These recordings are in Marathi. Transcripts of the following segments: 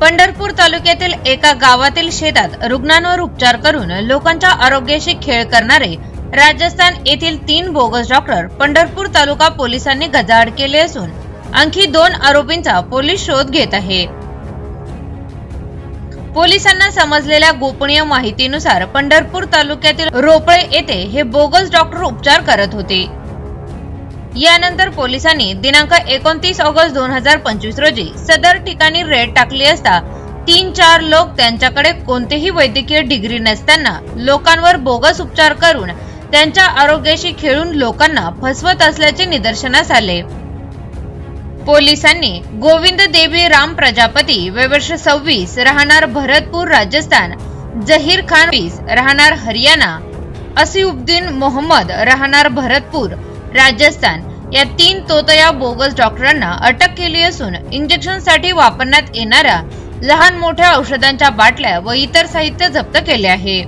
पंढरपूर तालुक्यातील एका गावातील शेतात रुग्णांवर उपचार करून लोकांच्या आरोग्याशी खेळ करणारे राजस्थान येथील तीन बोगस डॉक्टर पंढरपूर तालुका पोलिसांनी गजाआड केले असून आणखी दोन आरोपींचा पोलीस शोध घेत आहे. पोलिसांना समजलेल्या गोपनीय माहितीनुसार पंढरपूर तालुक्यातील रोपळे येथे हे बोगस डॉक्टर उपचार करत होते. यानंतर पोलिसांनी दिनांक एकोणतीस ऑगस्ट दोन हजार पंचवीस रोजी सदर ठिकाणी रेड टाकली असता तीन चार लोक त्यांच्याकडे कोणतीही वैद्यकीय डिग्री नसताना लोकांवर बोगस उपचार करून त्यांच्या आरोग्याशी खेळून लोकांना फसवत असल्याचे निदर्शनास आले. पोलिसांनी गोविंद देवी राम प्रजापती वेवर्ष सव्वीस राहणार भरतपूर राजस्थान जहीर खान वीस राहणार हरियाणा असिउद्दीन मोहम्मद राहणार भरतपूर राजस्थान या तीन तोतया बोगस डॉक्टरांना अटक केली असून इंजेक्शनसाठी वापरण्यात येणाऱ्या लहान मोठ्या औषधांच्या बाटल्या व इतर साहित्य जप्त केले आहे.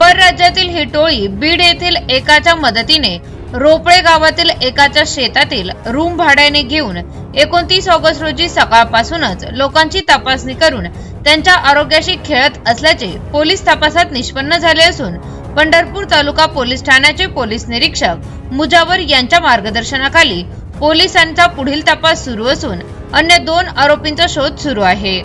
परराज्यातील ही टोळी बीड येथील एकाच्या मदतीने रोपळे गावातील एकाच्या शेतातील रूम भाड्याने घेऊन एकोणतीस ऑगस्ट रोजी सकाळपासूनच लोकांची तपासणी करून त्यांच्या आरोग्याशी खेळत असल्याचे पोलीस तपासात निष्पन्न झाले असून पंढरपूर तालुका पोलीस ठाण्याचे पोलीस निरीक्षक मुजावर यांच्या मार्गदर्शनाखाली पोलिसांचा पुढील तपास सुरू असून अन्य दोन आरोपींचा शोध सुरू आहे.